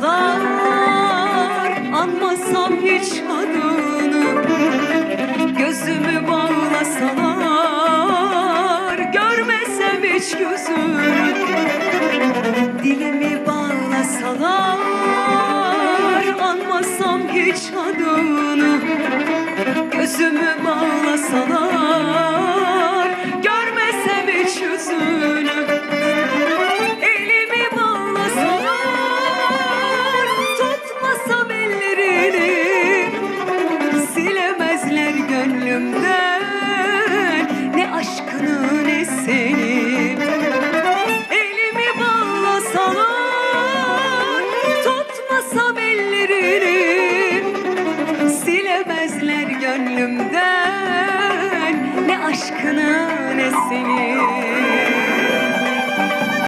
kadar Anmasam hiç adını Gözümü bağlasalar Görmesem hiç gözümü Dilimi bağlasalar Anmasam hiç adını Gözümü bağlasalar Görmesem hiç yüzünü Silemezler gönlümden. Ne aşkını ne seni. Elimi bağlasalar Tutmasam ellerini. Silemezler gönlümden. Ne aşkını ne seni